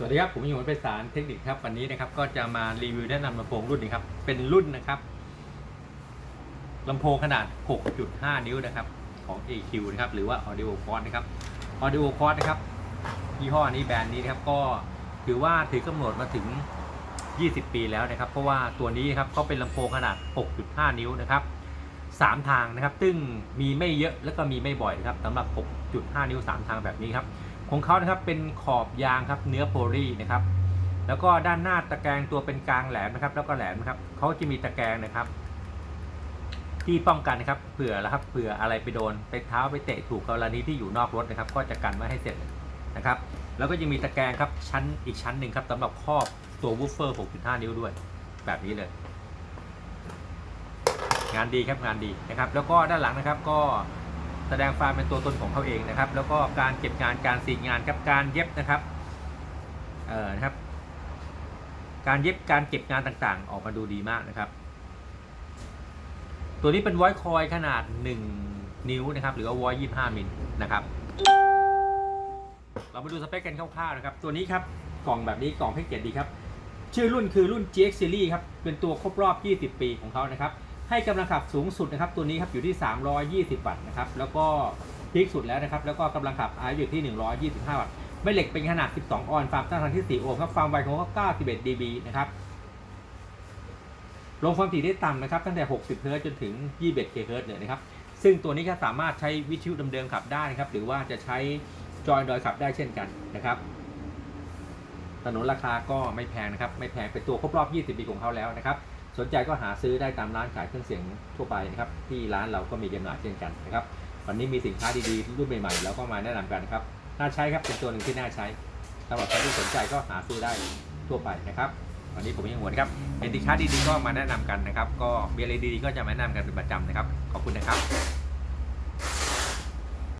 สวัสดีครับ ผมอยู่เป็นสารเทคนิคครับ วันนี้นะครับก็จะมารีวิวแนะนำลำโพงรุ่นนี้ครับ เป็นรุ่นนะครับลำโพงขนาด 6.5 นิ้วนะครับ ของ AQ นะครับ หรือว่า Audio c o r d นะครับ Audio c o r d นะครับยี่ห้อนี้แบรนด์นี้นะครับ ก็ถือว่าถือกำหนดมาถึง 20 ปีแล้วนะครับ เพราะว่าตัวนี้ครับเขาเป็นลำโพงขนาด 6.5 นิ้วนะครับสามทางนะครับ ซึ่งมีไม่เยอะแล้วก็มีไม่บ่อยนะครับสำหรับ 6.5 นิ้ว 3 ทางแบบนี้ครับ ของเขานะครับเป็นขอบยางครับเนื้อโพลีนะครับ แล้วก็ด้านหน้าตะแกรงตัวเป็นกลางแหลมนะครับ แล้วก็แหลมนะครับเขาจะมีตะแกรงนะครับ ที่ป้องกันนะครับเผื่อแล้วครับเผื่ออะไรไปโดนไปเท้าไปเตะถูกกรณีที่อยู่นอกรถนะครับ ก็จะกันไว้ให้เสร็จนะครับ แล้วก็ยังมีตะแกรงครับชั้นอีกชั้นหนึ่งครับสำหรับครอบตัววูฟเฟอร์ 6.5 นิ้วด้วย แบบนี้เลย งานดีครับงานดีนะครับ แล้วก็ด้านหลังนะครับก็ แสดงความเป็นตัวตนของเขาเองนะครับ แล้วก็การเก็บงานการสีงานครับการเย็บนะครับเออนะครับ การเย็บการเก็บงานต่างๆ ออกมาดูดีมากนะครับ ตัวนี้เป็นวอยคอยขนาด 1 นิ้วนะครับ หรือว่าวอย25มิลนะครับ เรามาดูสเปคกันคร่าวๆนะครับ ตัวนี้ครับกล่องแบบนี้กล่องแพ็กเกจดีครับ ชื่อรุ่นคือรุ่น GX Series ครับเป็นตัวครบรอบ 20 ปีของเขานะครับ ให้กำลังขับสูงสุดนะครับตัวนี้ครับอยู่ที่ 320 วัตต์นะครับแล้วก็พีคสุดแล้วนะครับแล้วก็กำลังขับอยู่ที่ 125 วัตต์แม่เหล็กเป็นขนาด 12 ออนฟาร์มต้านทานที่ 4 โอห์มครับฟาร์มไวของเขา91 dB นะครับลงความถี่ได้ต่ำนะครับตั้งแต่ 60 เฮิร์ตจนถึง 21เฮิร์ตเลยนะครับซึ่งตัวนี้ก็สามารถใช้วิทยุเดิมๆขับได้นะครับหรือว่าจะใช้จอยดอยขับได้เช่นกันนะครับถนนราคาก็ไม่แพงนะครับไม่แพงเป็นตัวครบรอบ 20 ปีของเขาแล้วนะครับ สนใจก็หาซื้อได้ตามร้านขายเครื่องเสียงทั่วไปนะครับ ที่ร้านเราก็มีจำหน่ายเช่นกันนะครับ วันนี้มีสินค้าดีๆรุ่นใหม่ๆเราก็มาแนะนำกันนะครับ น่าใช้ครับเป็นตัวหนึ่งที่น่าใช้สำหรับใครที่สนใจก็หาซื้อได้ทั่วไปนะครับวันนี้ผมยังหวนครับเป็นสินค้าดีๆก็มาแนะนำกันนะครับ ก็มีอะไรดีๆก็จะมาแนะนำกันเป็นประจำนะครับ ขอบคุณนะครับ